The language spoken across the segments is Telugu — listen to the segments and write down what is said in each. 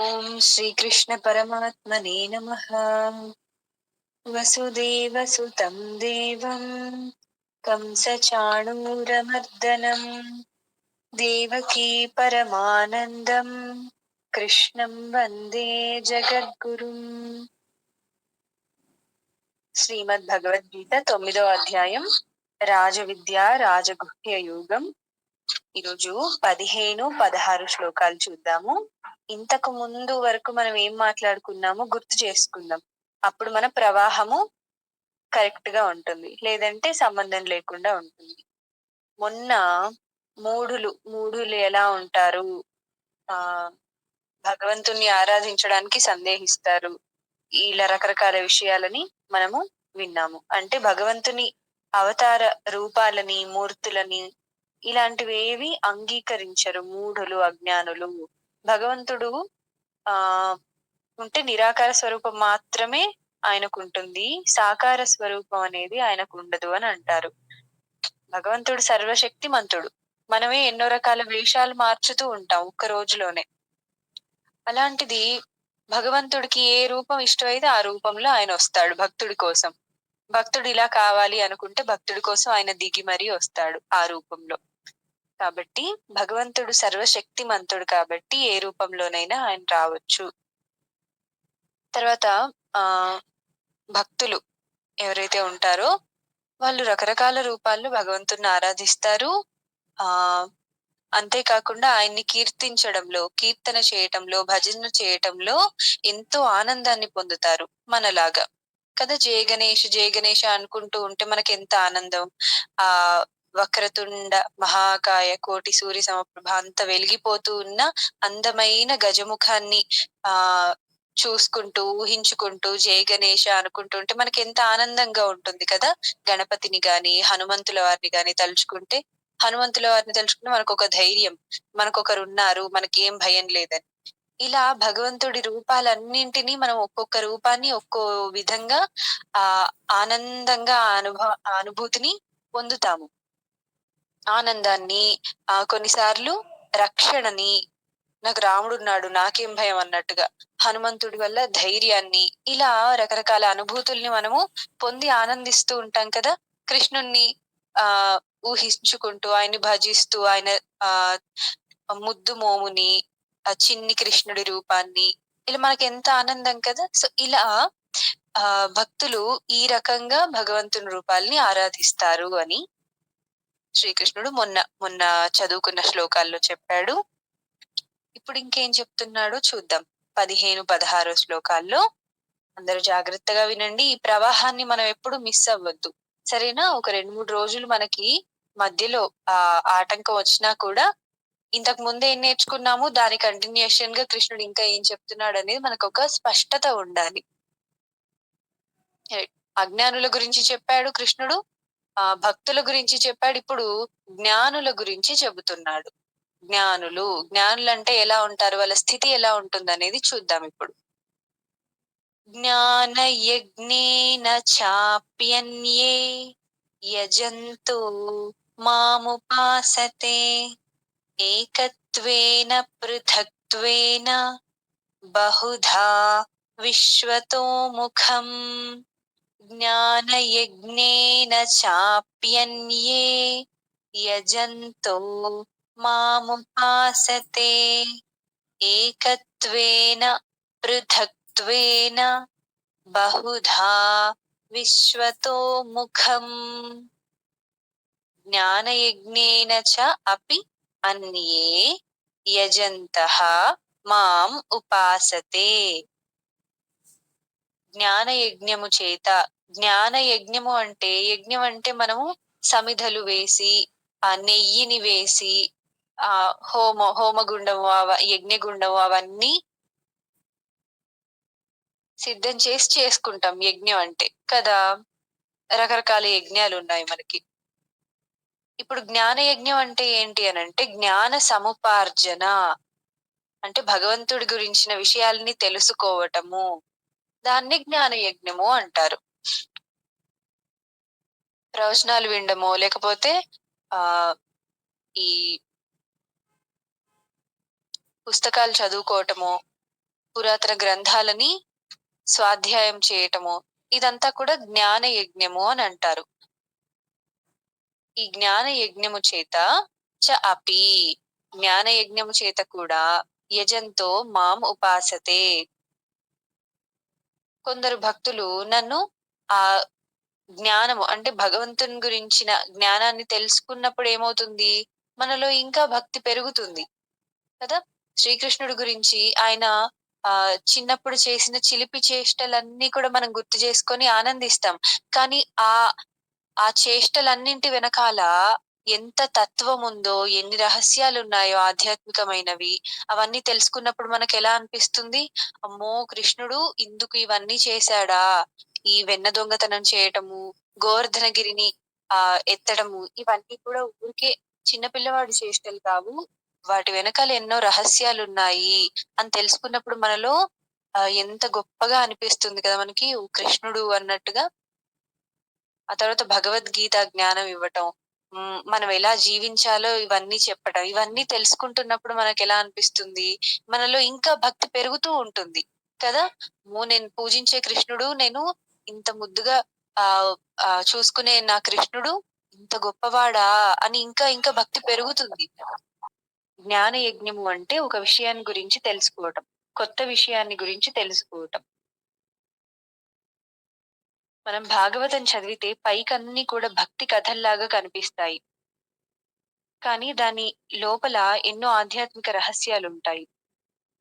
ఓం శ్రీకృష్ణ పరమాత్మనే నమ. వసుదేవసుతం దేవం కంసచాణూరమర్దనం దేవకీ పరమానందం కృష్ణం వందే జగద్గురుం. శ్రీమద్ భగవద్గీత తొమ్మిదో అధ్యాయం రాజవిద్య రాజగుహ్య యోగం ఈరోజు పదిహేను పదహారు శ్లోకాలు చూద్దాము. ఇంతకు ముందు వరకు మనం ఏం మాట్లాడుకున్నామో గుర్తు చేసుకుందాం. అప్పుడు మన ప్రవాహము కరెక్ట్గా ఉంటుంది. లేదంటే సంబంధం లేకుండా ఉంటుంది. మొన్న మూఢులు మూఢులు ఎలా ఉంటారు? ఆ భగవంతుణ్ణి ఆరాధించడానికి సందేహిస్తారు. ఇలా రకరకాల విషయాలని మనము విన్నాము. అంటే భగవంతుని అవతార రూపాలని మూర్తులని ఇలాంటివి ఏవి అంగీకరించరు మూఢులు అజ్ఞానులు. భగవంతుడు ఆ ఉంటే నిరాకార స్వరూపం మాత్రమే ఆయనకు ఉంటుంది సాకార స్వరూపం అనేది ఆయనకు ఉండదు అని అంటారు. భగవంతుడు సర్వశక్తి మంతుడు మనమే ఎన్నో రకాల వేషాలు మార్చుతూ ఉంటాం ఒక్క రోజులోనే. అలాంటిది భగవంతుడికి ఏ రూపం ఇష్టమైతే ఆ రూపంలో ఆయన వస్తాడు భక్తుడి కోసం. భక్తుడు ఇలా కావాలి అనుకుంటే భక్తుడి కోసం ఆయన దిగి మరీ వస్తాడు ఆ రూపంలో. కాబట్టి భగవంతుడు సర్వశక్తిమంతుడు కాబట్టి ఏ రూపంలోనైనా ఆయన రావచ్చు. తర్వాత ఆ భక్తులు ఎవరైతే ఉంటారో వాళ్ళు రకరకాల రూపాల్లో భగవంతుని ఆరాధిస్తారు. ఆ అంతేకాకుండా ఆయన్ని కీర్తించడంలో కీర్తన చేయటంలో భజన చేయటంలో ఎంతో ఆనందాన్ని పొందుతారు మనలాగా. కదా జయ గణేష్ జయ గణేష్ అనుకుంటూ ఉంటే మనకి ఎంత ఆనందం. ఆ వక్రతుండ మహాకాయ కోటి సూర్య సమప్రభ అంత వెలిగిపోతూ ఉన్న అందమైన గజముఖాన్ని ఆ చూసుకుంటూ ఊహించుకుంటూ జయ గణేష అనుకుంటూ ఉంటే మనకి ఎంత ఆనందంగా ఉంటుంది కదా? గణపతిని గాని హనుమంతుల వారిని గాని తలుచుకుంటే హనుమంతుల వారిని తలుచుకుంటే మనకు ఒక ధైర్యం మనకొకరు ఉన్నారు మనకి ఏం భయం లేదని. ఇలా భగవంతుడి రూపాలన్నింటినీ మనం ఒక్కొక్క రూపాన్ని ఒక్కో విధంగా ఆ ఆనందంగా అనుభవ అనుభూతిని పొందుతాము. ఆనందాన్ని ఆ కొన్నిసార్లు రక్షణని నాకు రాముడు ఉన్నాడు నాకేం భయం అన్నట్టుగా. హనుమంతుడి వల్ల ధైర్యాన్ని ఇలా రకరకాల అనుభూతుల్ని మనము పొంది ఆనందిస్తూ ఉంటాం కదా. కృష్ణుణ్ణి ఆ ఊహించుకుంటూ ఆయన్ని భజిస్తూ ఆయన ఆ ముద్దు మోముని ఆ చిన్ని కృష్ణుడి రూపాన్ని ఇలా మనకి ఎంత ఆనందం కదా. సో ఇలా ఆ భక్తులు ఈ రకంగా భగవంతుని రూపాల్ని ఆరాధిస్తారు అని శ్రీకృష్ణుడు మొన్న మొన్న చదువుకున్న శ్లోకాల్లో చెప్పాడు. ఇప్పుడు ఇంకేం చెప్తున్నాడో చూద్దాం. పదిహేను పదహారు శ్లోకాల్లో. అందరూ జాగ్రత్తగా వినండి. ఈ ప్రవాహాన్ని మనం ఎప్పుడు మిస్ అవ్వద్దు. సరేనా? ఒక రెండు మూడు రోజులు మనకి మధ్యలో ఆ ఆటంకం వచ్చినా కూడా ఇంతకు ముందే ఏం నేర్చుకున్నాము? దాని కంటిన్యూషన్గా కృష్ణుడు ఇంకా ఏం చెప్తున్నాడు అనేది మనకు ఒక స్పష్టత ఉండాలి. అజ్ఞానుల గురించి చెప్పాడు కృష్ణుడు. ఆ భక్తుల గురించి చెప్పాడు. ఇప్పుడు జ్ఞానుల గురించి చెబుతున్నాడు. జ్ఞానులు జ్ఞానులు అంటే ఎలా ఉంటారు? వాళ్ళ స్థితి ఎలా ఉంటుంది అనేది చూద్దాం ఇప్పుడు. జ్ఞాన యజ్ఞేన చాప్యన్యే యజంతో మాముపాసతే ఏకత్వేన పృథక్త్వేన బహుధా విశ్వతో ముఖం జ్ఞానయజ్ఞేన చాప్యన్యే యజంతో మాముపాసతే ఏకత్వేన పృథక్త్వేన బహుధా విశ్వతో ముఖం జ్ఞానయజ్ఞేన చ అపి అన్యే యజంతః మాం ఉపాసతే జ్ఞాన యజ్ఞము చేత. జ్ఞాన యజ్ఞము అంటే యజ్ఞం అంటే మనము సమిధలు వేసి ఆ నెయ్యిని వేసి ఆ హోమ హోమగుండము అవ యజ్ఞగుండము అవన్నీ సిద్ధం చేసి చేసుకుంటాం యజ్ఞం అంటే. కదా? రకరకాల యజ్ఞాలు ఉన్నాయి మనకి. ఇప్పుడు జ్ఞాన యజ్ఞం అంటే ఏంటి అని అంటే జ్ఞాన సముపార్జన. అంటే భగవంతుడి గురించిన విషయాల్ని తెలుసుకోవటము. దాన్ని జ్ఞాన యజ్ఞము అంటారు. ప్రవచనాలు వినడము లేకపోతే ఆ ఈ పుస్తకాలు చదువుకోవటము పురాతన గ్రంథాలని స్వాధ్యాయం చేయటము ఇదంతా కూడా జ్ఞాన యజ్ఞము అని అంటారు. ఈ జ్ఞాన యజ్ఞము చేత చ అపి జ్ఞాన యజ్ఞము చేత కూడా యజంతో మాం ఉపాసతే. కొందరు భక్తులు నన్ను ఆ జ్ఞానము అంటే భగవంతుని గురించిన జ్ఞానాన్ని తెలుసుకున్నప్పుడు ఏమవుతుంది? మనలో ఇంకా భక్తి పెరుగుతుంది. కదా? శ్రీకృష్ణుడి గురించి ఆయన ఆ చిన్నప్పుడు చేసిన చిలిపి చేష్టలన్నీ కూడా మనం గుర్తు చేసుకొని ఆనందిస్తాం. కానీ ఆ ఆ చేష్టలన్నింటి వెనకాల ఎంత తత్వం ఉందో ఎన్ని రహస్యాలు ఉన్నాయో ఆధ్యాత్మికమైనవి అవన్నీ తెలుసుకున్నప్పుడు మనకు ఎలా అనిపిస్తుంది? అమ్మో కృష్ణుడు ఇందుకు ఇవన్నీ చేశాడా? ఈ వెన్న దొంగతనం చేయటము గోవర్ధనగిరిని ఆ ఎత్తడము ఇవన్నీ కూడా ఊరికే చిన్నపిల్లవాడి చేష్టలు కావు. వాటి వెనకాల ఎన్నో రహస్యాలు ఉన్నాయి అని తెలుసుకున్నప్పుడు మనలో ఆ ఎంత గొప్పగా అనిపిస్తుంది కదా మనకి కృష్ణుడు అన్నట్టుగా. ఆ తర్వాత భగవద్గీత జ్ఞానం ఇవ్వటం మనం ఎలా జీవించాలో ఇవన్నీ చెప్పడం ఇవన్నీ తెలుసుకుంటున్నప్పుడు మనకు ఎలా అనిపిస్తుంది? మనలో ఇంకా భక్తి పెరుగుతూ ఉంటుంది కదా? నేను పూజించే కృష్ణుడు నేను ఇంత ముద్దుగా ఆ చూసుకునే నా కృష్ణుడు ఇంత గొప్పవాడా అని ఇంకా ఇంకా భక్తి పెరుగుతుంది. జ్ఞాన యజ్ఞము అంటే ఒక విషయాన్ని గురించి తెలుసుకోవటం. కొత్త విషయాన్ని గురించి తెలుసుకోవటం. మనం భాగవతం చదివితే పైకన్నీ కూడా భక్తి కథల్లాగా కనిపిస్తాయి. కానీ దాని లోపల ఎన్నో ఆధ్యాత్మిక రహస్యాలు ఉంటాయి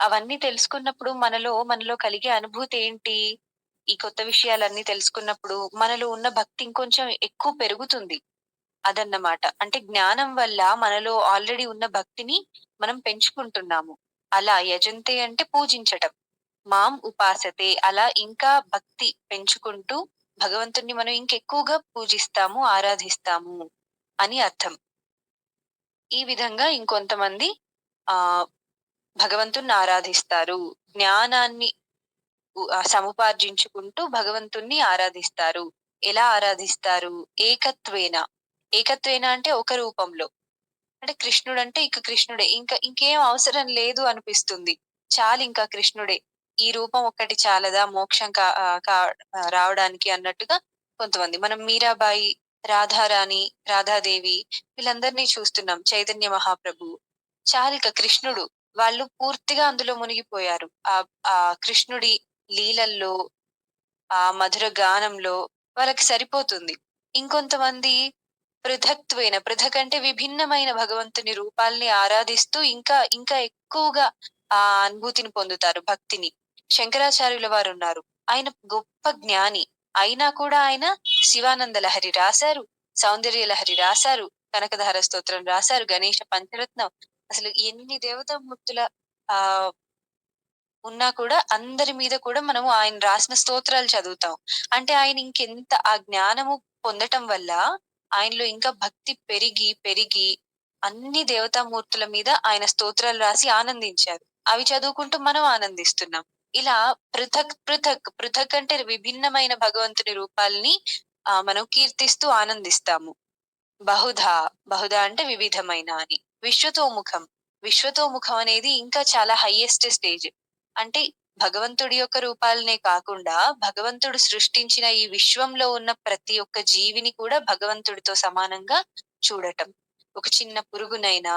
అవన్నీ తెలుసుకున్నప్పుడు మనలో మనలో కలిగే అనుభూతి ఏంటి? ఈ కొత్త విషయాలన్నీ తెలుసుకున్నప్పుడు మనలో ఉన్న భక్తి ఇంకొంచెం ఎక్కువ పెరుగుతుంది అదన్నమాట. అంటే జ్ఞానం వల్ల మనలో ఆల్రెడీ ఉన్న భక్తిని మనం పెంచుకుంటున్నాము. అలా యజంతే అంటే పూజించటం. మాం ఉపాసతే. అలా ఇంకా భక్తి పెంచుకుంటూ భగవంతుణ్ణి మనం ఇంకెక్కువగా పూజిస్తాము ఆరాధిస్తాము అని అర్థం. ఈ విధంగా ఇంకొంతమంది ఆ భగవంతుణ్ణి ఆరాధిస్తారు. జ్ఞానాన్ని సముపార్జించుకుంటూ భగవంతుణ్ణి ఆరాధిస్తారు. ఎలా ఆరాధిస్తారు? ఏకత్వేన. ఏకత్వేన అంటే ఒక రూపంలో. అంటే కృష్ణుడు అంటే ఇక కృష్ణుడే. ఇంకా ఇంకేం అవసరం లేదు అనిపిస్తుంది. చాలు ఇంకా కృష్ణుడే. ఈ రూపం ఒక్కటి చాలదా? మోక్షం కా రావడానికి అన్నట్టుగా కొంతమంది. మనం మీరాబాయి రాధారాణి రాధాదేవి వీళ్ళందరినీ చూస్తున్నాం. చైతన్య మహాప్రభు చాలిక కృష్ణుడు. వాళ్ళు పూర్తిగా అందులో మునిగిపోయారు. ఆ ఆ కృష్ణుడి లీలల్లో ఆ మధుర గానంలో వాళ్ళకి సరిపోతుంది. ఇంకొంతమంది పృథక్త్వైన పృథక్ అంటే విభిన్నమైన భగవంతుని రూపాల్ని ఆరాధిస్తూ ఇంకా ఇంకా ఎక్కువగా ఆ అనుభూతిని పొందుతారు భక్తిని. శంకరాచార్యుల వారు ఉన్నారు ఆయన గొప్ప జ్ఞాని. అయినా కూడా ఆయన శివానంద లహరి రాశారు సౌందర్య లహరి రాశారు కనకధార స్తోత్రం రాశారు గణేష పంచరత్నం. అసలు ఎన్ని దేవతామూర్తుల ఆ ఉన్నా కూడా అందరి మీద కూడా మనము ఆయన రాసిన స్తోత్రాలు చదువుతాం. అంటే ఆయన ఇంకెంత ఆ జ్ఞానము పొందటం వల్ల ఆయనలో ఇంకా భక్తి పెరిగి పెరిగి అన్ని దేవతామూర్తుల మీద ఆయన స్తోత్రాలు రాసి ఆనందించారు. అవి చదువుకుంటూ మనం ఆనందిస్తున్నాం. ఇలా పృథక్ పృథక్ పృథక్ అంటే విభిన్నమైన భగవంతుని రూపాల్ని ఆ మనం కీర్తిస్తూ ఆనందిస్తాము. బహుధా బహుధా అంటే వివిధమైన అని. విశ్వతోముఖం విశ్వతోముఖం అనేది ఇంకా చాలా హైయెస్ట్ స్టేజ్ అంటే భగవంతుడి యొక్క రూపాలనే కాకుండా భగవంతుడు సృష్టించిన ఈ విశ్వంలో ఉన్న ప్రతి ఒక్క జీవిని కూడా భగవంతుడితో సమానంగా చూడటం. ఒక చిన్న పురుగునైనా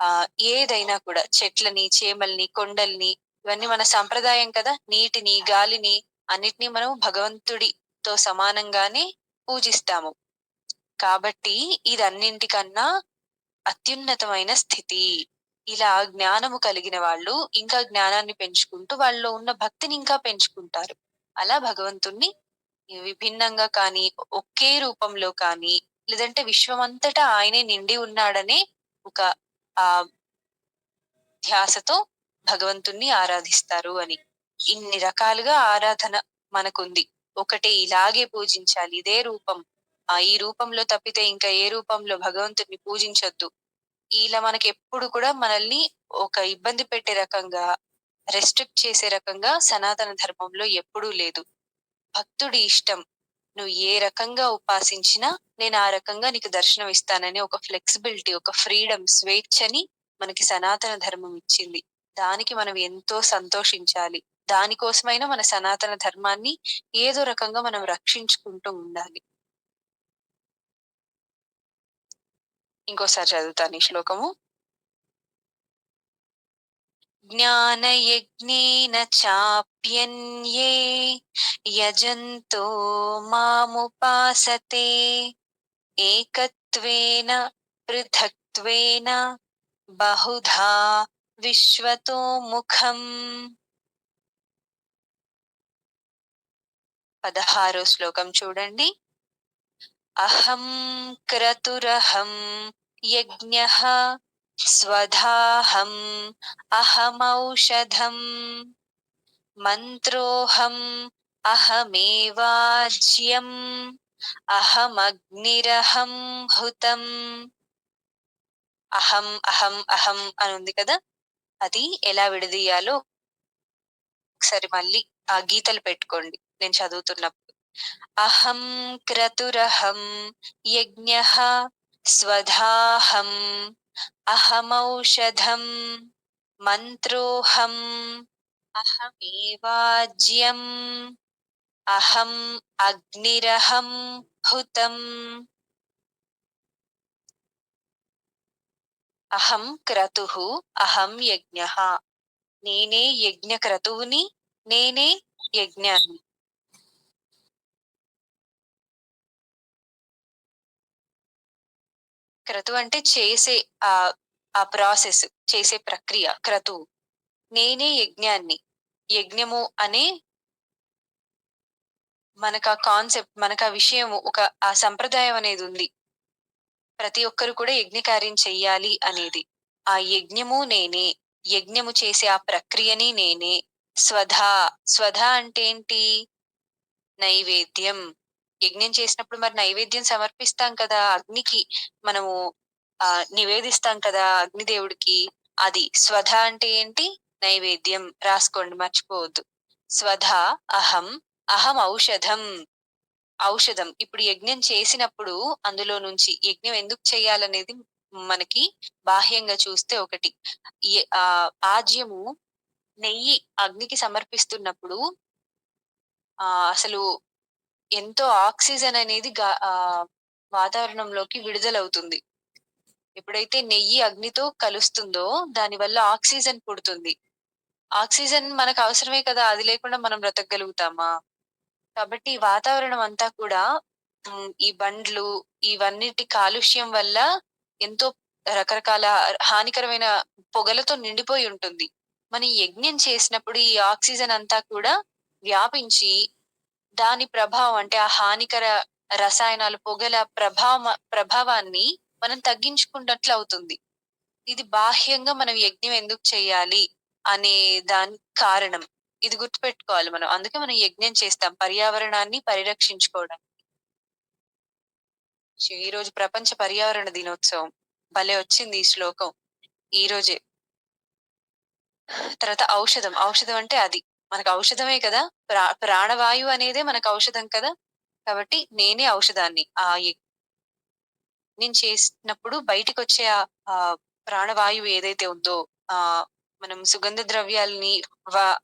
ఆ ఏదైనా కూడా చెట్లని చేమల్ని కొండల్ని ఇవన్నీ మన సంప్రదాయం కదా. నీటిని గాలిని అన్నిటినీ మనం భగవంతుడితో సమానంగానే పూజిస్తాము. కాబట్టి ఇదన్నింటికన్నా అత్యున్నతమైన స్థితి. ఇలా జ్ఞానము కలిగిన వాళ్ళు ఇంకా జ్ఞానాన్ని పెంచుకుంటూ వాళ్ళలో ఉన్న భక్తిని ఇంకా పెంచుకుంటారు. అలా భగవంతుణ్ణి విభిన్నంగా కానీ ఒకే రూపంలో కానీ లేదంటే విశ్వమంతటా ఆయనే నిండి ఉన్నాడనే ఒక ఆ ధ్యాసతో భగవంతుణ్ణి ఆరాధిస్తారు అని. ఇన్ని రకాలుగా ఆరాధన మనకుంది. ఒకటే ఇలాగే పూజించాలి. ఇదే రూపం. ఆ ఈ రూపంలో తప్పితే ఇంకా ఏ రూపంలో భగవంతుడిని పూజించొద్దు. ఇలా మనకి ఎప్పుడు కూడా మనల్ని ఒక ఇబ్బంది పెట్టే రకంగా రెస్ట్రిక్ట్ చేసే రకంగా సనాతన ధర్మంలో ఎప్పుడూ లేదు. భక్తుడి ఇష్టం. నువ్వు ఏ రకంగా ఉపాసించినా నేను ఆ రకంగా నీకు దర్శనం ఇస్తానని ఒక ఫ్లెక్సిబిలిటీ ఒక ఫ్రీడమ్ స్వేచ్ఛని మనకి సనాతన ధర్మం ఇచ్చింది. దానికి మనం ఎంతో సంతోషించాలి. దానికోసమైనా మన సనాతన ధర్మాన్ని ఏదో రకంగా మనం రక్షించుకుంటూ ఉండాలి. ఇంకోసారి చదువుతాను ఈ శ్లోకము. జ్ఞానయజ్ఞేన చాప్యన్యే యజంతో మాముపాసతే ఏకత్వేన పృథక్త్వేన బహుధా విశ్వతో ముఖం. పదహారో శ్లోకం చూడండి. అహం క్రతురహం యజ్ఞ స్వధాహం అహమౌషధం మంత్రోహం అహమేవాజ్యం అహమగ్నిరహం హుతం. అహం అహం అహం అని ఉంది కదా? అది ఎలా విడదీయాలో ఒకసారి మళ్ళీ ఆ గీతలు పెట్టుకోండి నేను చదువుతున్నప్పుడు. అహం క్రతురహం యజ్ఞ స్వధాహం అహమౌషధం మంత్రోహం అహమేవాజ్యం అహం అగ్నిరహం హుతం అహం క్రతు అహం యజ్ఞ. నేనే యజ్ఞ క్రతువుని నేనే యజ్ఞాన్ని. క్రతు అంటే చేసే ఆ ఆ ప్రాసెస్ చేసే ప్రక్రియ క్రతువు. నేనే యజ్ఞాన్ని. యజ్ఞము అనే మనకు ఆ కాన్సెప్ట్ మనకు ఆ విషయము ఒక ఆ సంప్రదాయం అనేది ఉంది. ప్రతి ఒక్కరు కూడా యజ్ఞ కార్యం చెయ్యాలి అనేది. ఆ యజ్ఞము నేనే యజ్ఞము చేసే ఆ ప్రక్రియని నేనే. స్వధా స్వధా అంటే ఏంటి? నైవేద్యం. యజ్ఞం చేసినప్పుడు మరి నైవేద్యం సమర్పిస్తాం కదా అగ్నికి. మనము ఆ నివేదిస్తాం కదా అగ్నిదేవుడికి. అది స్వధ అంటే ఏంటి? నైవేద్యం. రాసుకోండి మర్చిపోవద్దు. స్వధ అహం. అహం ఔషధం. ఔషధం. ఇప్పుడు యజ్ఞం చేసినప్పుడు అందులో నుంచి యజ్ఞం ఎందుకు చేయాలనేది మనకి బాహ్యంగా చూస్తే ఒకటి. ఆ ఆజ్యము నెయ్యి అగ్నికి సమర్పిస్తున్నప్పుడు ఆ అసలు ఎంతో ఆక్సిజన్ అనేది గా- ఆ వాతావరణంలోకి విడుదలవుతుంది. ఎప్పుడైతే నెయ్యి అగ్నితో కలుస్తుందో దాని వల్ల ఆక్సిజన్ పుడుతుంది. ఆక్సిజన్ మనకు అవసరమే కదా అది లేకుండా మనం బ్రతకగలుగుతామా? కాబట్టి ఈ వాతావరణం అంతా కూడా ఈ బండ్లు ఇవన్నిటి కాలుష్యం వల్ల ఎంతో రకరకాల హానికరమైన పొగలతో నిండిపోయి ఉంటుంది. మనం యజ్ఞం చేసినప్పుడు ఈ ఆక్సిజన్ అంతా కూడా వ్యాపించి దాని ప్రభావం అంటే ఆ హానికర రసాయనాలు పొగల ప్రభావ ప్రభావాన్ని మనం తగ్గించుకున్నట్లు అవుతుంది. ఇది బాహ్యంగా మనం యజ్ఞం ఎందుకు చేయాలి అనే దాని కారణం. ఇది గుర్తుపెట్టుకోవాలి మనం. అందుకే మనం యజ్ఞం చేస్తాం. పర్యావరణాన్ని పరిరక్షించుకోవడానికి ఈ రోజు ప్రపంచ పర్యావరణ దినోత్సవం. భలే వచ్చింది ఈ శ్లోకం. ఈ రోజే. తర్వాత ఔషధం. ఔషధం అంటే అది. మనకు ఔషధమే కదా. ప్రా ప్రాణవాయువు అనేదే మనకు ఔషధం కదా. కాబట్టి నేనే ఔషధాన్ని. ఆ నేను చేసినప్పుడు బయటికి వచ్చే ఆ- ప్రాణవాయువు ఏదైతే ఉందో ఆ మనం సుగంధ ద్రవ్యాల్ని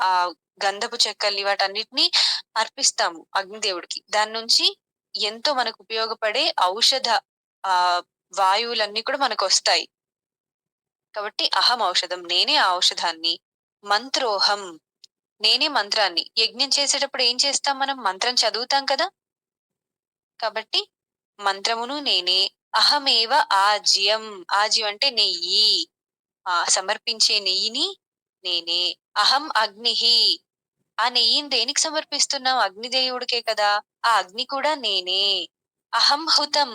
ఆ గంధపు చెక్కల్ని వాటన్నిటిని అర్పిస్తాము అగ్నిదేవుడికి. దాని నుంచి ఎంతో మనకు ఉపయోగపడే ఔషధ ఆ వాయువులన్నీ కూడా మనకు వస్తాయి కాబట్టి అహం ఔషధం నేనే ఆ ఔషధాన్ని మంత్రోహం నేనే మంత్రాన్ని. యజ్ఞం చేసేటప్పుడు ఏం చేస్తాం మనం? మంత్రం చదువుతాం కదా? కాబట్టి మంత్రమును నేనే అహమేవ ఆజ్యం. ఆజ్యం అంటే నెయ్యి. ఆ సమర్పించే నెయ్యిని నేనే. అహం అగ్నిహి. ఆ నెయ్యిని దేనికి సమర్పిస్తున్నాం అగ్నిదేవుడికే కదా. ఆ అగ్ని కూడా నేనే. అహం హుతం.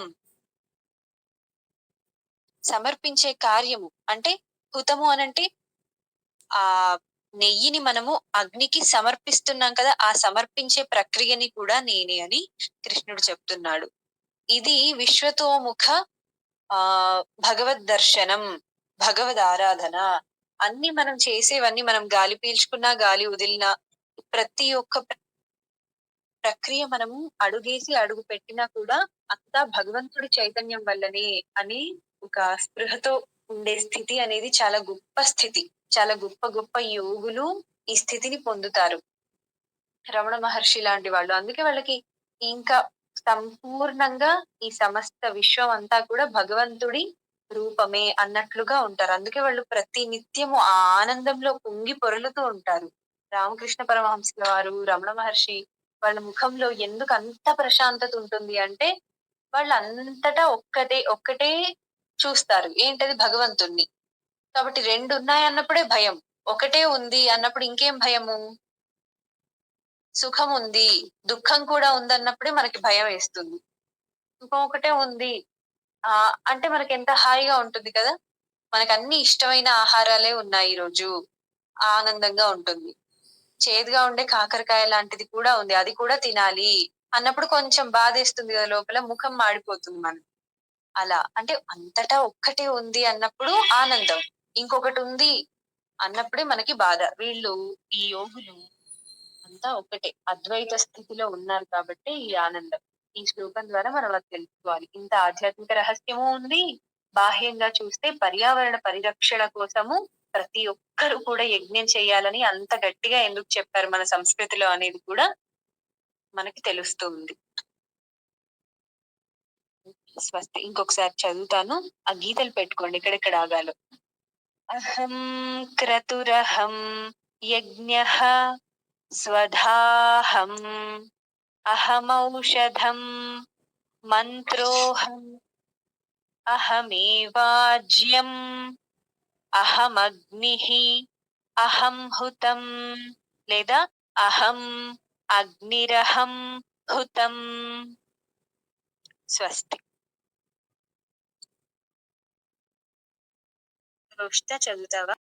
సమర్పించే కార్యము. అంటే హుతము అనంటే ఆ నెయ్యిని మనము అగ్నికి సమర్పిస్తున్నాం కదా ఆ సమర్పించే ప్రక్రియని కూడా నేనే అని కృష్ణుడు చెప్తున్నాడు. ఇది విశ్వతోముఖ ఆ భగవద్ దర్శనం భగవద్ ఆరాధన. అన్ని మనం చేసేవన్నీ మనం గాలి పీల్చుకున్నా గాలి వదిలినా ప్రతి ఒక్క ప్ర- ప్రక్రియ మనము అడుగేసి అడుగు పెట్టినా కూడా అంతా భగవంతుడి చైతన్యం వల్లనే అని ఒక స్పృహతో ఉండే స్థితి అనేది చాలా గొప్ప స్థితి. చాలా గొప్ప గొప్ప యోగులు ఈ స్థితిని పొందుతారు. రమణ మహర్షి లాంటి వాళ్ళు. అందుకే వాళ్ళకి ఇంకా సంపూర్ణంగా ఈ సమస్త విశ్వం అంతా కూడా భగవంతుడి రూపమే అన్నట్లుగా ఉంటారు. అందుకే వాళ్ళు ప్రతి నిత్యము ఆ ఆనందంలో పొంగి పొరలుతూ ఉంటారు. రామకృష్ణ పరమహంసుల వారు రమణ మహర్షి వాళ్ళ ముఖంలో ఎందుకు అంత ప్రశాంతత ఉంటుంది అంటే వాళ్ళు అంతటా ఒక్కటే ఒక్కటే చూస్తారు. ఏంటది భగవంతుణ్ణి? కాబట్టి రెండు ఉన్నాయి అన్నప్పుడే భయం. ఒకటే ఉంది అన్నప్పుడు ఇంకేం భయము? సుఖం ఉంది. దుఃఖం కూడా ఉందన్నప్పుడే మనకి భయం వేస్తుంది. సుఖం ఒకటే ఉంది. ఆ అంటే మనకి ఎంత హాయిగా ఉంటుంది కదా? మనకు అన్ని ఇష్టమైన ఆహారాలే ఉన్నాయి ఈ రోజు ఆనందంగా ఉంటుంది. చేదుగా ఉండే కాకరకాయ లాంటిది కూడా ఉంది. అది కూడా తినాలి అన్నప్పుడు కొంచెం బాధేస్తుంది కదా లోపల ముఖం మాడిపోతుంది మనం అలా. అంటే అంతటా ఒక్కటే ఉంది అన్నప్పుడు ఆనందం. ఇంకొకటి ఉంది అన్నప్పుడే మనకి బాధ. వీళ్ళు ఈ యోగులు అంతా ఒకటే అద్వైత స్థితిలో ఉన్నారు కాబట్టి ఈ ఆనందం. ఈ శ్లోకం ద్వారా మనం అది తెలుసుకోవాలి. ఇంత ఆధ్యాత్మిక రహస్యము ఉంది. బాహ్యంగా చూస్తే పర్యావరణ పరిరక్షణ కోసము ప్రతి ఒక్కరు కూడా యజ్ఞం చేయాలని అంత గట్టిగా ఎందుకు చెప్పారు మన సంస్కృతిలో అనేది కూడా మనకి తెలుస్తుంది. స్వస్తి ఇంకొకసారి చదువుతాను. ఆ గీతలు పెట్టుకోండి ఎక్కడెక్కడ ఆగాలో. అహం క్రతురహం యజ్ఞ స్వధాహం అహమౌషధం మంత్రోహం అహమేవాజ్యం అహమగ్ని అహం హుతం లేదా అహం అగ్నిరహం హుతం స్వస్తి రోష్ట చదువుతావా